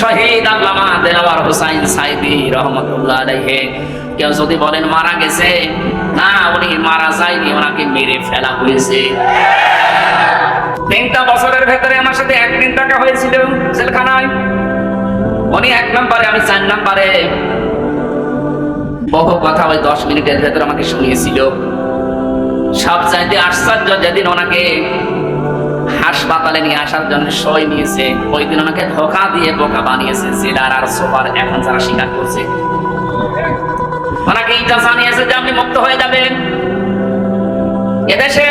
শহীদ আল্লামা দেলাওয়ার হুসাইন সাইদি রহমতুল্লাহ আলাইহি। কেউ যদি বলেন, মারা গেছে? না, উনি মারা যায়নি, ওনাকে মেরে ফেলা হয়েছে। তিনটা বছরের ভেতরে আমার সাথে একদিন টাকা হয়েছিল জেলখানায়। উনি এক নম্বরে, আমি চার নম্বরে। বহু কথা ওই দশ মিনিটের ভেতরে আমাকে শুনিয়েছিল। সব চাইতে আশ্চর্য যেদিন ওনাকে হাসপাতালে নিয়ে আসার জন্য সই নিয়েছে। ওই দিন ওনাকে ধোকা দিয়ে বোকা বানিয়েছে জেলার আর সোপার এখন যারা স্বীকার করছে। ওনাকে এটা জানিয়েছে যে আপনি মুক্ত হয়ে যাবেন। এদেশে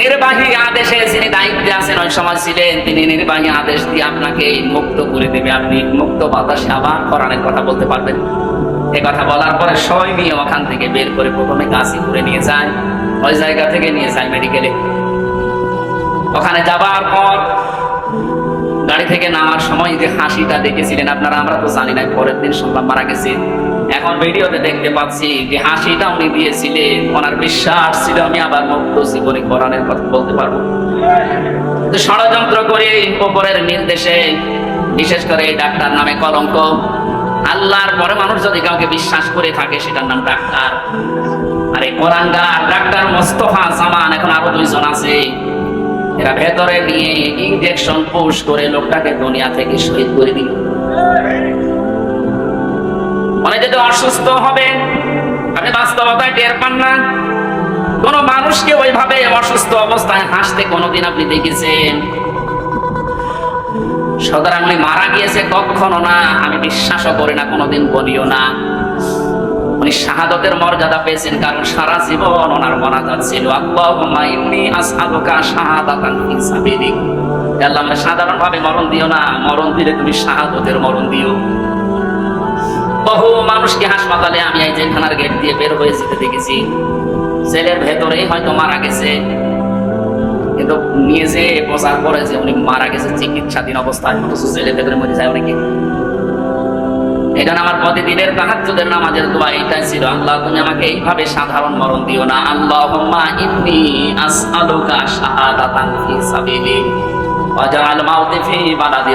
নির্বাহী আদেশে যিনি দায়িত্বে আছেন, ওই সময় ছিলেন, তিনি নির্বাহী আদেশ দিয়ে আপনাকে মুক্ত করে দেবে। আপনি মুক্ত বাতাসে আবার কোরআনের কথা বলতে পারবেন। এ কথা বলার পরে সই নিয়ে ওখান থেকে বের করে প্রথমে কাশি করে নিয়ে যায়। ওই জায়গা থেকে নিয়ে যায় মেডিকেলে ওখানে যাবার পর গাড়ি থেকে নামার সময় যে হাসিটা দেখেছিলেন, আপনারা, আমরা তো জানি না পরের দিন শুনলাম মারা গেছে। এখন ভিডিওতে দেখতে পাচ্ছি যে হাসিটা উনি দিয়েছিলেন, ওনার বিশ্বাস ছিল, আমি আবার মুক্ত জীবনে কোরআনের কথা বলতে পারব। ষড়যন্ত্র করে উপরের নির্দেশে, বিশেষ করে ডাক্তার নামে কলঙ্ক, আল্লাহর পরে মানুষ যদি কাউকে বিশ্বাস করে থাকে, সেটার নাম ডাক্তার। আর কোরআনগার ডাক্তার মোস্তফা জামান, এখন আরও দুইজন আছে। এরা ভেতরে নিয়ে ইনজেকশন পুশ করে লোকটাকে দুনিয়া থেকে শহীদ করে দিল। মানে যদি অসুস্থ হবে, আপনি বাস্তবতায় টের পান না। কোন মানুষকে ওইভাবে অসুস্থ অবস্থায় হাসতে কোনোদিন আপনি দেখেছেন? সুতরাং উনি মারা গিয়েছে কখনো না, আমি বিশ্বাসও করি না, কোনোদিন বলিও না। উনি শাহাদতের মর্যাদা পেয়েছেন, কারণ সারা জীবন ওনার মনাজাত ছিল, আল্লাহুম্মা ইন্নী আসআলুকা শাহাদাতান ফি সাবিলিক। আল্লাহ, আমরা সাধারণ ভাবে মরণ দিও না, মরণ দিলে তুমি শাহাদতের মরণ দিও। বহু মানুষকে হাসপাতালে আমি এই জেলখানার গেট দিয়ে বের হয়ে যেতে দেখেছি। জেলের ভেতরেই হয়তো মারা গেছে। কিন্তু নিয়ে যে প্রচার করে যে উনি মারা গেছে, চিকিৎসাধীন অবস্থায়, অথচ জেলের ভেতরে মরে যায় অনেকে। এখানে আমার প্রতিদিনের তাহাজ্জুদের নামাজের দোয়া এইটাই ছিল। আল্লাহ, তুমি আমাকে এইভাবে সাধারণ মরণ দিও না। আল্লাহুম্মা ইন্নী আসআলুকা শাহাদাতান ফি মাউতি ফি বালাদি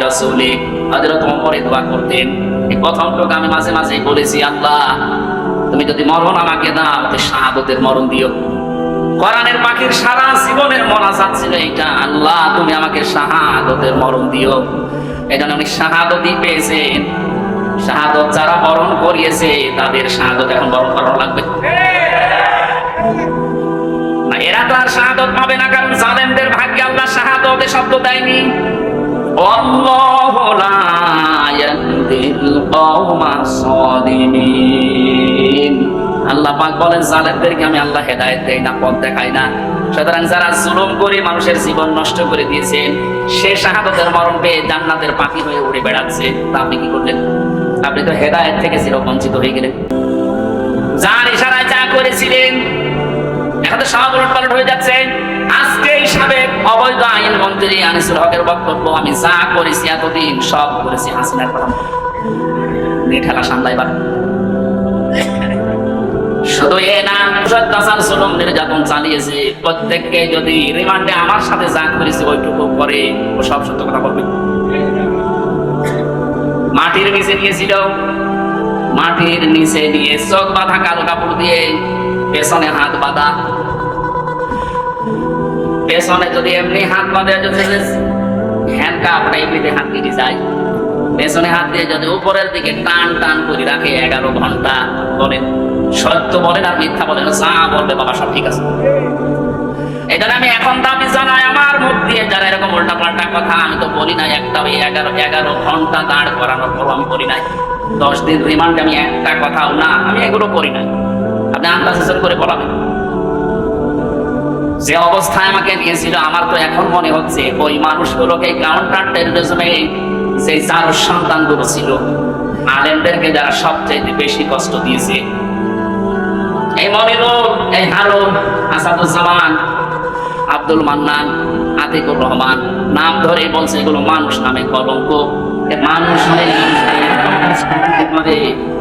হযরত দোয়া করতেন। এই প্রথমটুকু আমি মাঝে মাঝে বলেছি, আল্লাহ, তুমি যদি মরণ আমাকে দাও, তো শাহাদতের মরণ দিও। কোরআনের পাখির সারা জীবনের মনাজাত এইটা। আল্লাহ, তুমি আমাকে শাহাদতের মরণ দিও। এই জন্য উনি শাহাদতই পেয়েছেন। শাহাদত যারা বরণ করিয়েছে, তাদের শাহাদত এখন বরণ করানো লাগবে। এরা তো আর শাহাদত পাবে না, কারণ জালেমদের ভাগ্যে আল্লাহ শাহাদত শব্দ দেয়নি। আল্লাহ পাক বলেন, জালেমদেরকে আমি আল্লাহ হেদায়েত দেই না, পথ দেখাই না। সুতরাং যারা জুলুম করে মানুষের জীবন নষ্ট করে দিয়েছেন, সে শাহাদতের মরণ পেয়ে জান্নাতের পাখি হয়ে উড়ে বেড়াচ্ছে। তা আপনি কি করলেন? আপনি তো হেদায়েত থেকে চিরবঞ্চিত হয়ে গেলেন। যার ইশারায় যা করেছিলেন, এখন তো সব উলট পালট হয়ে যাচ্ছে। আজকে সাবেক অবৈধ আইন মন্ত্রী আনিসুল হকের বক্তব্য, আমি যা করেছি, এতদিন সব করেছি হাসিনার কথা। ঠেলা সামলাইবার। শুধু এ না অত্যাচার জুলুম নির্যাতন চালিয়েছে। প্রত্যেককে যদি রিমান্ডে আমার সাথে যা করেছে, ওইটুকু করে ও সব সত্য কথা বলবে। মাটির নিচে নিয়েছিল। মাটির নিচে নিয়ে চোখ বাঁধা কালো কাপড় দিয়ে পেছনে হাত বাঁধা। পেছনে যদি এমনি হাত বাঁধে, যদি হ্যান্ড কাপড় এমনিতে হাত কেটে যায়। পেছনে হাত দিয়ে যদি উপরের দিকে টান টান করে রাখে, এগারো ঘণ্টা বলেন। সত্য বলেন আর মিথ্যা বলেন, যা বলবে বাবা, সব ঠিক আছে। এটা আমি এখন দাবি জানাই আমার মুখ দিয়ে যারা এরকম উল্টা পাল্টা কথা, আমি তো বলি নাই একটা ওই এগারো এগারো ঘণ্টা দাঁড় করানোর পর আমি বলি নাই। দশ দিন রিমান্ডে আমি একটা কথাও না, আমি এগুলো করি নাই। আপনি আন্দাজ করে বলাবেন। যে অবস্থায় আমাকে নিয়েছিল আমার তো এখন মনে হচ্ছে ওই মানুষগুলোকে কাউন্টার টেরোরিজমে যে যার সন্তানগুলো ছিল, আলেমদেরকে যারা সবচেয়ে বেশি কষ্ট দিয়েছে। এই মনিরুল এই হারুন, আসাদুজ্জামান আব্দুল মান্নান, আতিকুর রহমান। নাম ধরে বলছে এগুলো মানুষ নামে কলঙ্ক। মানুষ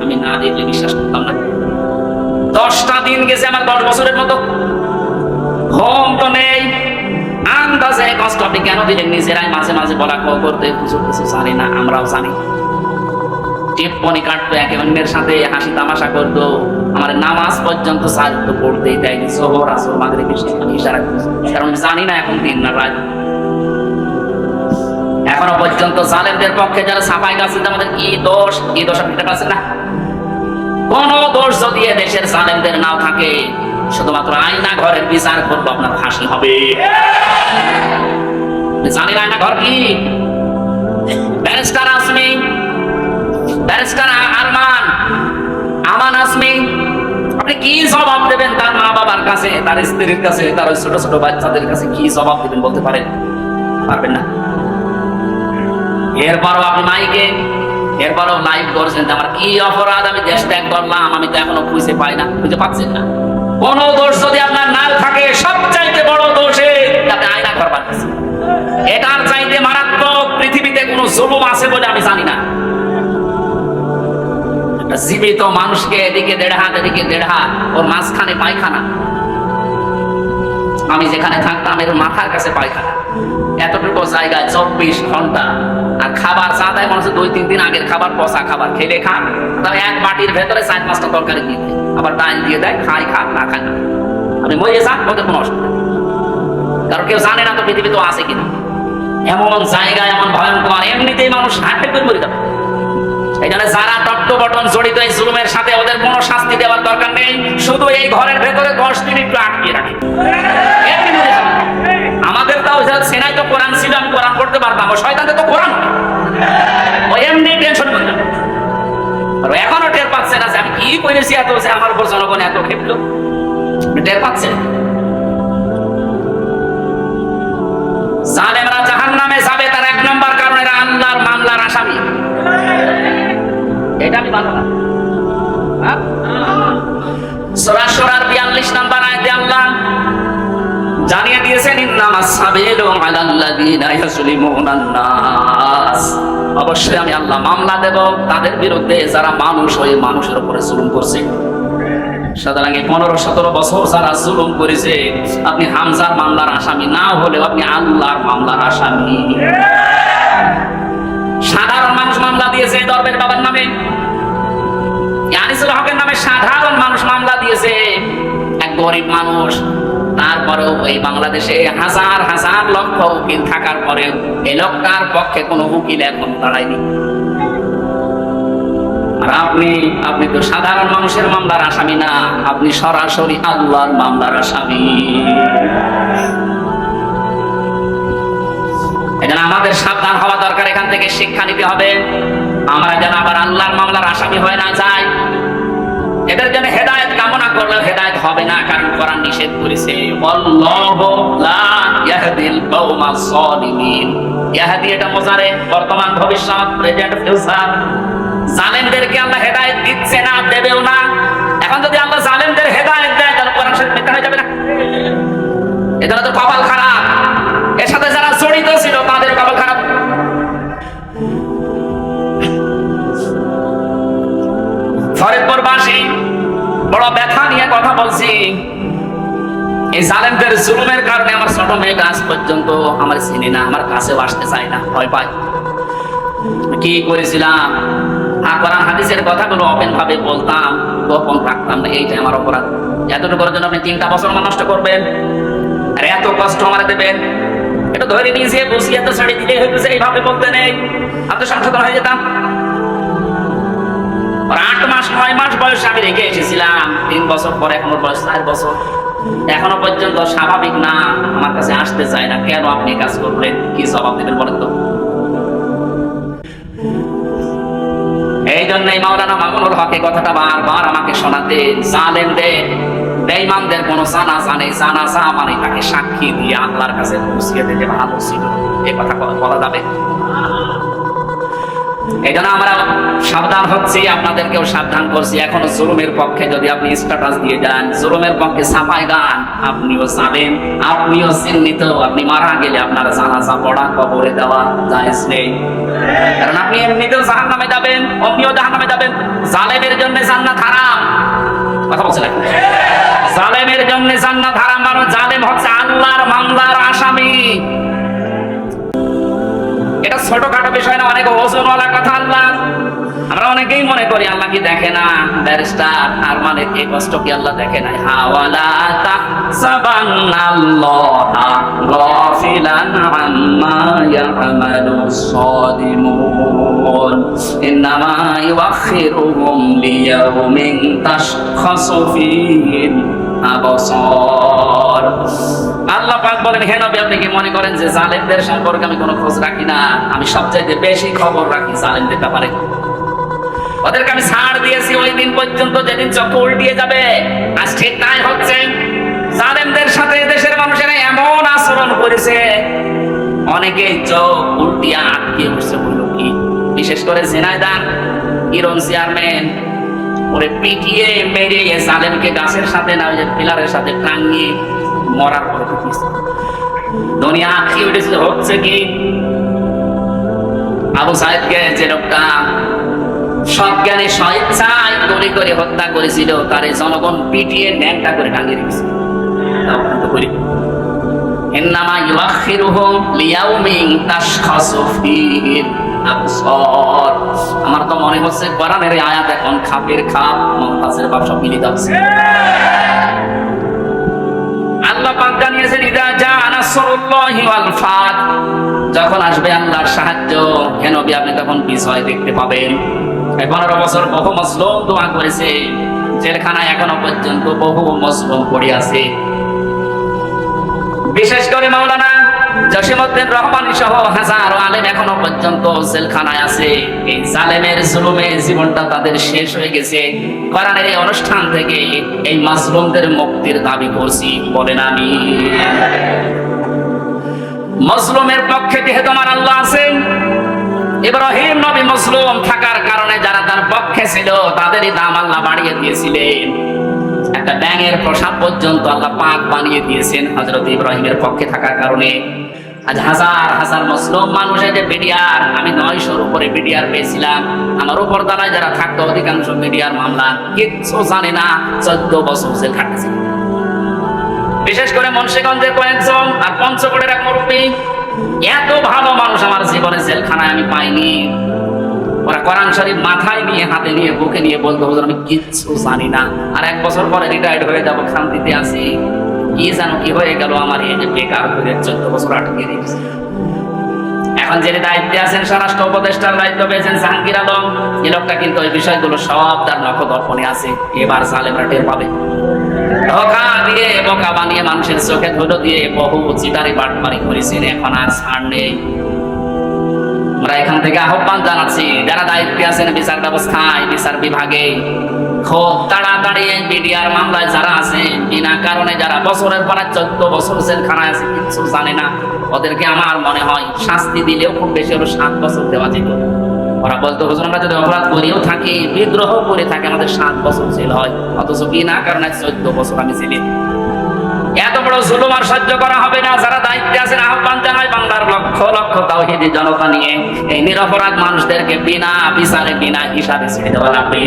আমি না দেখলে বিশ্বাস করতাম না। দশটা দিন গেছে আমার দশ বছরের মতো। ঘুম তো নেই। আন কাছে এই কষ্ট আপনি কেন দিলেন? নিজেরাই মাঝে মাঝে বলা কও করতে কিছু কিছু জানি না, আমরাও জানি। টিপ্পনি কাটতো, একে অন্যের সাথে হাসি তামাশা করতো। আমার নামাজ পর্যন্ত সাহায্য পড়তেই দেয়নি, সবর আসর মাগরে বেশি ইশারা কারণ জানি না এখন দিন না রাত। এখনও পর্যন্ত জালেমদের পক্ষে যারা সাফাই গাছে আমাদের কি দোষ? কি দোষ আপনি পাচ্ছেন না? কোন দোষ যদি দেশের জালেমদের নাও থাকে, শুধুমাত্র আয়না ঘরের বিচার করব, আপনার ফাঁসি হবে। জানি না আয়না ঘর কি? ব্যারিস্টার আসমি ব্যারিস্টার আরমান, আমান আসমি আপনি কি জবাব দেবেন তার মা বাবার কাছে, তার স্ত্রীর কাছে, তার ওই ছোট ছোট বাচ্চাদের কাছে কি জবাব দেবেন বলতে পারেন? পারবেন না? এরপরও আপনি মাইকে, এরপরও লাইভ করছেন আমার কি অপরাধ, আমি দেশ ত্যাগ করলাম, আমি তো এখনও খুঁজে পাই না, খুঁজে পাচ্ছেন না। কোন দোষ যদি আপনার না থাকে, সবচাইতে বড় দোষে আপনি আয়না করবার এটার চাইতে মারাত্মক পৃথিবীতে কোনো জুলুম আছে বলে আমি জানি না। জীবিত মানুষকে এদিকে দেড় হাত এদিকে দেড় হাত ওর মাঝখানে পায়খানা। আমি যেখানে থাকতাম, এর মাথার কাছে পায়খানা। এতটুকু জায়গায় চব্বিশ ঘণ্টা। আর খাবার চা দেয় মনে হচ্ছে দুই, তিন দিন আগের খাবার, পচা খাবার। খেলে খান তবে এক বাটির ভেতরে চার, পাঁচটা তরকারি দিয়ে দেয় আবার ডাল দিয়ে দেয় খাই খান না খায় না আপনি মরে যান, ওদের কোনো অসুবিধা কারণ কেউ জানে না তো পৃথিবী তো আছে কিনা। এমন জায়গা এমন ভয়ঙ্কর, এমনিতেই মানুষ হাঁটে করে মরে যাবে এই যারা টট্ট বটন জড়িত এই জুলুমের সাথে ওদের কোনো শাস্তি দেওয়ার দরকার নেই শুধু এই ঘরের ভেতরে দশ দিন আটকে রাখে। আমাদের তাও সেনাই তো কোরআন ছিল, আমি কোরআন পড়তে পারতাম ও তো কোরআন নেই। ও এমনি টেনশন করে যাবে। আর এখনও টের পাচ্ছে না যে আমি কি করেছি এত যে আমার উপর জনগণ এত আপনি টের পাচ্ছেন জালেমরা জাহান নামে যাবে, তার এক নম্বর কারণ এরা আল্লাহর মামলার আসামি এটা আমি না হ্যাঁ? সূরা সূরার 42 নাম্বার আয়াতে আল্লাহ জানিয়ে দিয়েছেন ইন্নামাস সাবিলু আলাল্লাযিনা ইয়াসলিমুনান নাস। অবশ্যই আমি আল্লাহ মামলা দেব তাদের বিরুদ্ধে, যারা মানুষ মানুষের উপরে জুলুম করছে। সুতরাং পনেরো, সতেরো বছর যারা জুলুম করেছে, আপনি হামজার মামলার আসামি, না হলেও আপনি আল্লাহর মামলার আসামি। সাধারণ মানুষ মামলা দিয়েছে দরবের বাবার নামে। আনিসুল হকের নামে সাধারণ মানুষ মামলা দিয়েছে। এক গরিব মানুষ, তারপরেও এই বাংলাদেশে হাজার হাজার লক্ষ উকিল থাকার পরেও এই লক্ষার পক্ষে কোনো উকিল এখন দাঁড়ায়নি। আর আপনি আপনি তো সাধারণ মানুষের মামলার আসামি না, আপনি সরাসরি আল্লাহর মামলার আসামি। এজন্য আমাদের সাবধান হওয়া দরকার, এখান থেকে শিক্ষা নিতে হবে। আমরা যেন আবার আল্লাহর মামলার আসামি হয়ে না যাই। এদের জন্য হেদায়েত কামনা করলেও হেদায়েত হবে না, কারণ কোরআন নিষেধ করেছে। ইয়াহদি এটা মোজারে বর্তমান ভবিষ্যৎ, প্রেজেন্ট, ফিউচার। জালেমদেরকে আল্লাহ হেদায়েত দিচ্ছে না, দেবেও না। এখন যদি আল্লাহ জালেমদের হেদায়েত দেয়, তাহলে কোরআন শরীফ মিথ্যা হয়ে যাবে না। এজন্য তো কপাল খারাপ। এর সাথে বড় ব্যথা নিয়ে কথা বলছি। এই জালেমদের জুলুমের কারণে আমার ছোট মেয়েটা আজ পর্যন্ত আমার চিনি না, আমার কাছেও আসতে চায় না, ভয় পায়। কি করেছিলাম? হাদিসের কথাগুলো ভাবে বলতাম, গোপন রাখতাম না, এইটাই আমার অপরাধ। এতটুকুর জন্য আপনি তিনটা বছর আমার নষ্ট করবেন, আর এত কষ্ট আমার দেবেন। এটা ধরে নিয়েছে বসিয়ে তো ছেড়ে দিলে এইভাবে বলতে নেই। আমি তো সংশোধন হয়ে যেতাম। বয়স আমি রেখে এসেছিলাম। তিন বছর পরে এখন ওর বয়স চার বছর। এখনও পর্যন্ত স্বাভাবিক না, আমার কাছে আসতে চায় না। কেন আপনি কাজ করলেন? কি জবাব দেবেন বলেন তো? এই জন্যই মাওলানা মামুনুল হকে কথাটা বারবার আমাকে শোনাতে জালেমদের বেঈমানদের কোনো জানাজা নেই। জানাজা মানে তাকে সাক্ষী দিয়ে আল্লাহর কাছে পৌঁছিয়ে দিতে ভালো ছিল। এই কথা বলা যাবে? এই জন্য আমরা সাবধান হচ্ছি, আপনাদেরকেও সাবধান করছি। এখনও জুলুমের পক্ষে যদি আপনি স্ট্যাটাস দিয়ে যান, জুলুমের পক্ষে সাফাই গান আপনিও যাবেন আপনিও চিহ্নিত, আপনি মারা গেলে আপনার জানাজা পড়া, কবরে দেওয়া জায়েজ নেই। কারণ আপনি এমনিতেও জাহান নামে যাবেন অমনিও জাহান নামে যাবেন। জালেমের জন্য জান্নাত হারাম। কথা বলছে না? জালেমের জন্য জান্নাত হারাম বানানো জালেম হচ্ছে আল্লাহর মামলার আসামি। এটা ছোটখাটো বিষয় না, অনেক ওজনওয়ালা কথা আল্লাহ। আমরা অনেকেই মনে করি, আল্লাহ কি দেখে না? ব্যারিস্টার আর মানে এই কষ্ট কি আল্লাহ দেখে না হাওয়ালা তাহসাবান্নাল্লাহা গাফিলান আম্মা ইয়ামালু সাদিমুন। ইন্নামা ইউআখিরুহুম লিয়াউমিন তাশখাসু ফীহিল আবসার। আল্লাহ পাক বলেন, হে নবী, আপনি কি মনে করেন যে জালেমদের সম্পর্কে আমি কোনো খোঁজ রাখি না? আমি সবচাইতে বেশি খবর রাখি জালেমদের ব্যাপারে। ওদেরকে আমি ছাড় দিয়েছি ওই দিন পর্যন্ত, যেদিন উল্টিয়ে যাবে। আজ ঠিক তাই হচ্ছে। জালেমদের সাথে দেশের মানুষেরা এমন আচরণ করেছে। অনেকে চোখ উল্টিয়া আটকে বসছে বলল কি? বিশেষ করে ঝিনাইদার ইরন চেয়ারম্যান, ওরে পিটিয়ে মেরে জালেমকে গাছের সাথে না, ওই যে পিলারের সাথে টাঙ্গিয়ে মরার পরে দুনিয়া হচ্ছে কি? আবু সাহেবকে যে লোকটা সজ্ঞানে স্বেচ্ছায় গুলি করে হত্যা করেছিল, তারে জনগণ পিটিয়ে ন্যাংটা করে টাঙিয়ে রেখেছে। তাও কিন্তু করি। ইন্নামা ইউআখিরুহুম লিয়াউমিন তাশখাসু ফীহিল আবসার আমার তো মনে হচ্ছে কোরআনের আয়াত এখন খাপের খাপ, মমতাজের বাপ সব মিলিত যাচ্ছে যখন আসবে আল্লাহর সাহায্য, হে নবী, আপনি তখন বিজয় দেখতে পাবেন। এই পনেরো বছর বহু মজলুম দোয়া করেছে, জেলখানায় এখনও পর্যন্ত বহু মজলুম পড়ে আছে। বিশেষ করে মাওলানা জসিমউদ্দিন রহমানি সহ হাজারো আলেম এখনও পর্যন্ত জেলখানায় আছে। এই জালেমের জুলুমে জীবনটা তাদের শেষ হয়ে গেছে। কোরআনের এই অনুষ্ঠান থেকে এই মাজলুমদের মুক্তির দাবি করছি। বলেন আমি মজলুমের পক্ষে যেহেতু আমার আল্লাহ আছেন ইব্রাহিম নবী মজলুম থাকার কারণে যারা তার পক্ষে ছিল, তাদেরই দাম আল্লাহ বাড়িয়ে দিয়েছিলেন। একটা ব্যাঙের প্রসাদ পর্যন্ত আল্লাহ পাক বানিয়ে দিয়েছেন হজরত ইব্রাহিমের পক্ষে থাকার কারণে। আজ হাজার হাজার মুসলিম মানুষের যে বিডিআর। আমি নয়শোর উপরে বিডিআর পেয়েছিলাম। আমার উপর দ্বারায় যারা থাকতো, অধিকাংশ মিডিয়ার মামলা কিচ্ছু জানে না, চোদ্দ বছর জেল খাটেছে বিশেষ করে মুন্সিগঞ্জের কয়েকজন আর পঞ্চগড়ের এক মুরব্বী। এত ভালো মানুষ আমার জীবনে জেলখানায় আমি পাইনি। ওরা কোরআন শরীফ মাথায় নিয়ে, হাতে নিয়ে, বুকে নিয়ে বলতো, হুজুর, আমি কিচ্ছু জানি না। আর এক বছর পরে রিটায়ার্ড হয়ে শান্তিতে আছি। কি জানো কি হয়ে গেল আমার? এই যে বেকার হয়ে চোদ্দ বছর আটকে এখন যিনি দায়িত্বে আছেন স্বরাষ্ট্র উপদেষ্টার দায়িত্ব পেয়েছেন জাহাঙ্গীর আলম এই লোকটা কিন্তু ওই বিষয়গুলো সব তার আছে। এবার সালেমরা টের পাবে। ধোকা দিয়ে, বোকা বানিয়ে মানুষের চোখে ধুলো দিয়ে বহু চিটারি বাটপারি করেছেন। এখন আর ছাড় নেই। আমরা এখান থেকে আহ্বান জানাচ্ছি, যারা দায়িত্বে আছেন বিচার ব্যবস্থায়, বিচার বিভাগে, খুব তাড়াতাড়ি এই বিডিআর মামলায় যারা আছে, বিনা কারণে যারা বছরের পর চোদ্দ বছর জেলখানায় আছে কিছু জানে না। ওদেরকে আমার মনে হয় শাস্তি দিলেও খুব বেশি হলো সাত বছর দেওয়া যেত। ওরা বলতো, হুজুর, আমরা যদি অপরাধ করেও থাকি, বিদ্রোহ করে থাকে, আমাদের সাত বছর জেল হয়। অথচ বিনা কারণে চোদ্দ বছর আমি জেলে এত বড় জুলুম আর সহ্য করা হবে না। যারা দায়িত্বে আছেন, আহ্বান জানায় বাংলার লক্ষ লক্ষ তাওহিদি জনতা নিয়ে। এই নিরপরাধ মানুষদেরকে বিনা বিচারে, বিনা হিসাবে ছেড়ে দেওয়া লাগবে।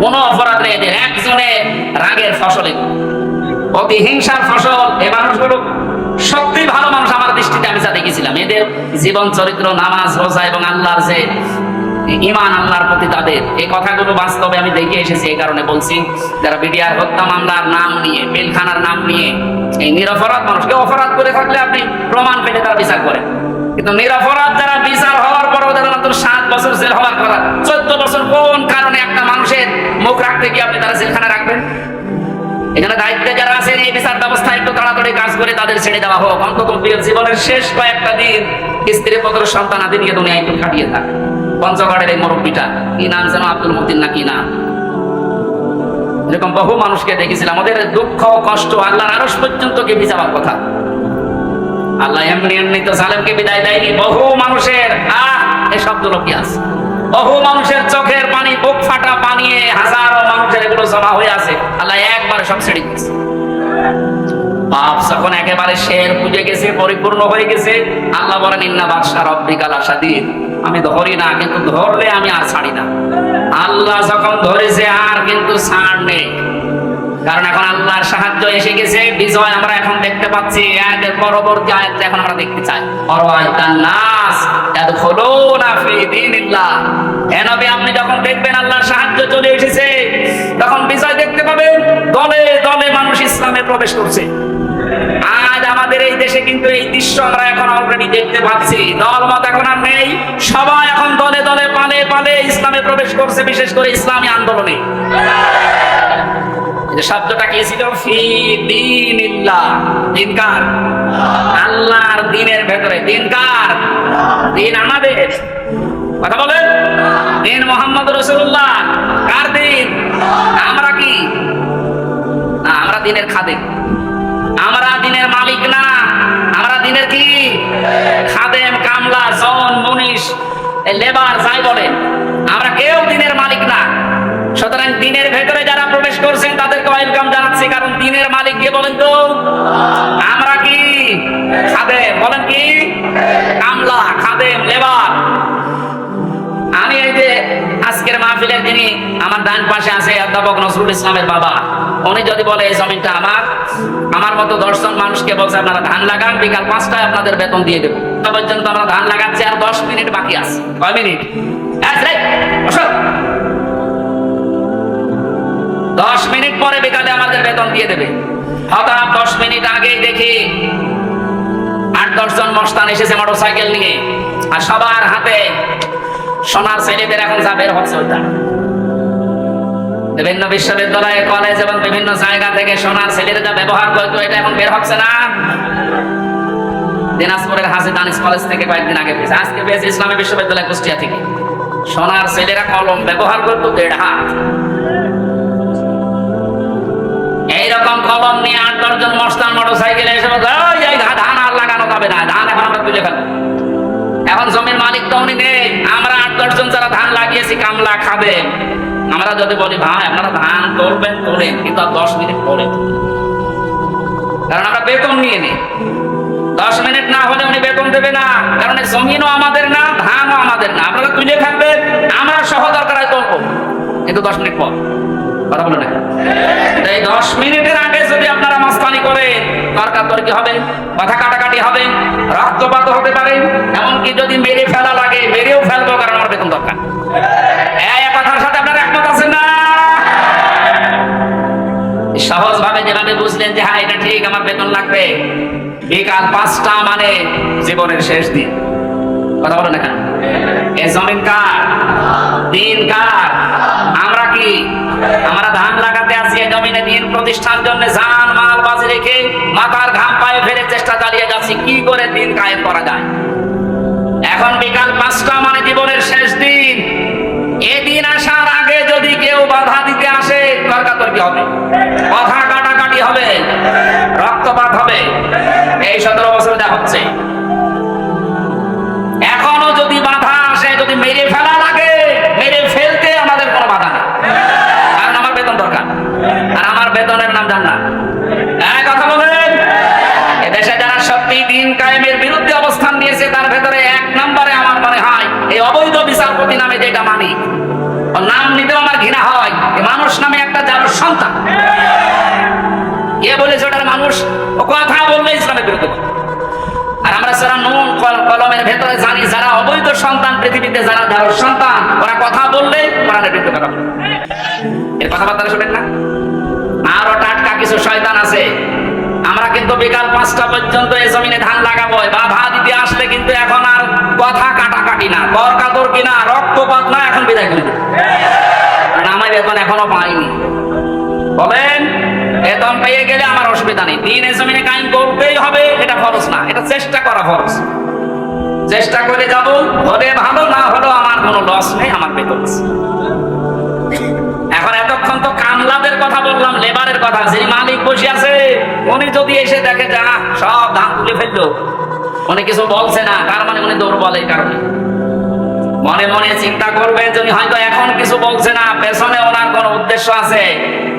কোন অপরাধ নেই এদের একজনের রাগের ফসলে। অতি হিংসার ফসল এই মানুষগুলো সত্যি ভালো মানুষ। আমার দৃষ্টিতে আমি যা দেখেছিলাম, এদের জীবন চরিত্র, নামাজ, রোজা এবং আল্লাহর যে ইমান আল্লাহর প্রতি তাদের। এই কথাগুলো বাস্তবে আমি দেখে এসেছি, এই কারণে বলছি, যারা বিডিআর হত্যা মামলার নাম নিয়ে, বেলখানার নাম নিয়ে, এই নিরপরাধ মানুষকে অপরাধ করে থাকলে আপনি প্রমাণ পেলে তারা বিচার করেন কিন্তু নিরপরাধ যারা বিচার হওয়ার পর ওদের মাত্র সাত বছর জেল হওয়ার কথা। চোদ্দ বছর কোন কারণে একটা মানুষের মুখ রাখতে গিয়ে আপনি তারা জেলখানা রাখবেন? এখানে দায়িত্বে যারা আছেন, এই বিচার ব্যবস্থা একটু তাড়াতাড়ি কাজ করে তাদের ছেড়ে দেওয়া হোক। অন্তত জীবনের শেষ কয়েকটা দিন স্ত্রী পত্র সন্তান আদি নিয়ে দুনিয়া একটু কাটিয়ে থাক। পঞ্চগড়ের এই মুরব্বীটা, কি নাম যেন আব্দুল মতিন না কি না এরকম বহু মানুষকে দেখেছিলাম ওদের দুঃখ, কষ্ট, আল্লাহর আরস পর্যন্ত কে যাওয়ার কথা। আল্লাহ এমনি এমনি তো সালেমকে বিদায় দেয়নি। বহু মানুষের, আহ এই শব্দগুলো কি আছে? বহু মানুষের চোখের পানি, বুক ফাটা পানিয়ে হাজারো মানুষের এগুলো জমা হয়ে আছে। আল্লাহ একবার সব ছেড়ে দিয়েছে। পাপ যখন একেবারে শের পুজে গেছে, পরিপূর্ণ হয়ে গেছে, আল্লাহ বলেন, ইন্না বাদশাহ রব্বিকাল আসাদিন আমি ধরি না, কিন্তু ধরলে আমি আর ছাড়ি না। আল্লাহ যখন ধরেছে, আর কিন্তু ছাড় নেই। কারণ এখন আল্লাহর সাহায্য এসে গেছে, বিজয় আমরা এখন দেখতে পাচ্ছি। পরবর্তী আয়াত এখন আমরা দেখতে চাই। আপনি যখন দেখবেন আল্লাহর সাহায্য চলে এসেছে, তখন বিজয় দেখতে পাবেন, দলে দলে মানুষ ইসলামে প্রবেশ করছে। আজ আমাদের এই দেশে কিন্তু এই দৃশ্য আমরা এখন অলরেডি দেখতে পাচ্ছি। দল মত এখন আর নেই। সবাই এখন দলে দলে পালে পালে ইসলামে প্রবেশ করছে বিশেষ করে ইসলামী আন্দোলনে। আমরা কি? না, আমরা দিনের খাদেম। আমরা দিনের মালিক না, আমরা দিনের কি? খাদেম, কামলা, জন মনীষ লেবার যাই বলেন, আমরা কেউ দিনের মালিক না। সুতরাং দিনের ভেতরে যারা প্রবেশ করছেন, তাদেরকে ওয়েলকাম জানাচ্ছি, কারণ দিনের মালিক কে বলেন তো? আমরা কি? খাদেম, বলেন কি? কামলা, খাদেম, লেবার। আমি এই যে আজকের মাহফিলের যিনি আমার ডান পাশে আছে অধ্যাপক নজরুল ইসলামের বাবা, উনি যদি বলে এই জমিনটা আমার আমার মতো দর্শন মানুষকে বলছে আপনারা ধান লাগান, বিকাল পাঁচটায় আপনাদের বেতন দিয়ে দেবো। পর্যন্ত আমরা ধান লাগাচ্ছি আর দশ মিনিট বাকি আছে। কয় মিনিট। দশ মিনিট পরে বিকালে আমাদের বেতন দিয়ে দেবে। হঠাৎ দশ মিনিট আগেই দেখি আট দশজন মস্তান এসেছে মোটর সাইকেল নিয়ে। আর সবার হাতে সোনার ছেলেদের এখন যা বের হচ্ছে বিভিন্ন বিশ্ববিদ্যালয় কলেজ এবং বিভিন্ন জায়গা থেকে সোনার ছেলেরা ব্যবহার করতো এটা এখন বের হচ্ছে না। দিনাজপুরের হাসি দানিস কলেজ থেকে কয়েকদিন আগে পেয়েছে। আজকে পেয়েছে ইসলামী বিশ্ববিদ্যালয় কুষ্টিয়া থেকে। সোনার ছেলেরা কলম ব্যবহার করতো দেড় হাত। এইরকম কলম নিয়ে আট দশজন মস্তান মোটর সাইকেলে এসে বলছে, "ওই, এই ধা- ধান আর লাগানো যাবে না। ধান এখন আমরা তুলে ফেলব। এখন জমির মালিক তো উনি নেই। আমরা আট দশজন যারা ধান লাগিয়েছি, কামলা খাবে। আমরা যদি বলি, ভাই, আপনারা ধান তুলবেন তোলেন কিন্তু দশ মিনিট পরে কারণ আমরা বেতন নিয়ে নিই। দশ মিনিট না হলে উনি বেতন দেবে না। কারণ জমিনও আমাদের না, ধানও আমাদের না। আপনারা তুলে থাকবেন আমরা সহ দরকার হয় তুলবো কিন্তু দশ মিনিট পর, কথা বলে না এই দশ মিনিটের আগে যদি আপনারা মাস্তানি করে দরকার তর্কি হবে? কথা কাটাকাটি হবে? রক্তপাত হতে পারে। এমনকি যদি মেরে ফেলা লাগে, মেরেও ফেলব, কারণ আমার বেতন দরকার। কথার সাথে আপনারা একমত আছেন না? সহজ ভাবে যেভাবে বুঝলেন যে হ্যাঁ এটা ঠিক, আমার বেতন লাগবে। বিকাল পাঁচটা মানে জীবনের শেষ দিন। কথা বলো না কেন? এ জমিন কার? দিন কার? আমরা কি আমরা ধান লাগাতে এই জমিনে, দিন প্রতিষ্ঠার জন্য জান মাল বাজি রেখে মাথার ঘাম পায়ে ফেলে চেষ্টা চালিয়ে যাচ্ছি। কি করে দিন কায়েম করা যায়? এখন বিকাল পাঁচটা মানে জীবনের শেষ দিন। এদিন আসার আগে যদি কেউ বাধা দিতে আসে, তর্কাতর্কি হবে। কথা কাটাকাটি হবে, রক্তপাত হবে। এই সতেরো বছর যা হচ্ছে। বেতনের নাম জান্নাত হ্যাঁ কথা বলেন। এদেশে যারা সত্যি দিন কায়েমের বিরুদ্ধে অবস্থান নিয়েছে, তার ভেতরে এক নম্বরে আমার মনে হয় এই অবৈধ বিচারপতি নামে যেটা মানি নাম আমার ঘৃণা হয়। মানুষ নামে একটা সন্তান। বলেছে ওটার মানুষ? ও কথা বললে ইসলামের বিরুদ্ধে। আর আমরা নুন কলমের ভেতরে জানি, যারা অবৈধ সন্তান পৃথিবীতে, যারা যার সন্তান, ওরা কথা বললে এর কথাবার্তা শোনেন না? আরও টাটকা কিছু শয়তান আছে। আমরা কিন্তু বিকাল পাঁচটা পর্যন্ত এই জমিনে ধান লাগাবো। বাধা দিতে আসলে কিন্তু এখন আর কথা কাটাকাটি না, তর্কাতর্কি না, রক্তপাত না, এখন বিদায় করে আমার বেতন এখনও পাইনি। বলেন, বেতন পেয়ে গেলে আমার অসুবিধা নেই। দিন এই জমিনে কায়েম করতেই হবে, এটা ফরজ না, এটা চেষ্টা করা ফরজ। চেষ্টা করে যাব, হলে ভালো, না হলেও আমার কোনো লস নেই, আমার বেতন কথা, যিনি মালিক বসে আছে, উনি যদি এসে দেখে যা সব ধান তুলে ফেলল। উনি কিছু বলছে না, তার মানে উনি দুর্বল এই কারণে। মনে মনে চিন্তা করবে যদি হয়তো এখন কিছু বলছে না, পেছনে ওনার কোন উদ্দেশ্য আছে।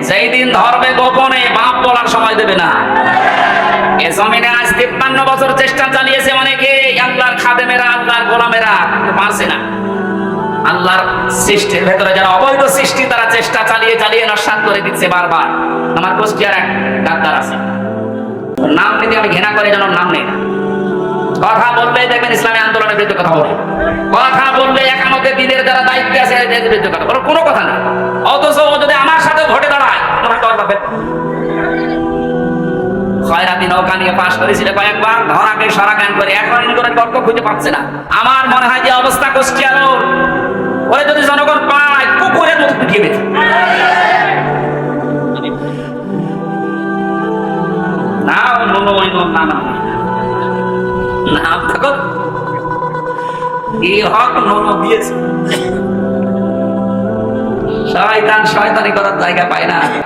যেই দিন ধরবে গোপনে, বাপ বলার সময় দেবে না। এ জমিনে আজ তিপ্পান্ন বছর চেষ্টা চালিয়েছে অনেকে, আল্লাহর খাদেমেরা, আল্লাহর গোলামেরা পারছে না। আল্লাহর সৃষ্টির ভেতরে যারা অবৈধ সৃষ্টি, তারা চেষ্টা চালিয়ে চালিয়ে নস্বাত করে দিচ্ছে বারবার। আমার কুষ্টিয়ার এক ডাক্তার আছে। নাম নিতে আমি ঘৃণা করে, যেন নাম নেই কথা বললেই দেখবেন ইসলামী আন্দোলনের বিরুদ্ধে কথা বলে। কথা বললে একামতে দিনের যারা দায়িত্বে আছে, এদের বিরুদ্ধে কথা বলে। কোনো কথা না। অথচ ও যদি আমার সাথে ভোটে দাঁড়ায় হয় তোর বাপের খয়রাতি নৌকা নিয়ে পাশ করেছিল কয়েকবার, ধরাকে সরা জ্ঞান করে, এখন ইনি করে তর্ক খুঁজে পাচ্ছে না। আমার মনে হয় যে অবস্থা কুষ্টিয়ার ওর যদি জনগণ পায়, কুকুরের মতো পিটিয়ে দেবে। না না না নাম থাকো। এই হক নন দিয়েছে। শয়তান শয়তানি করার জায়গা পায় না।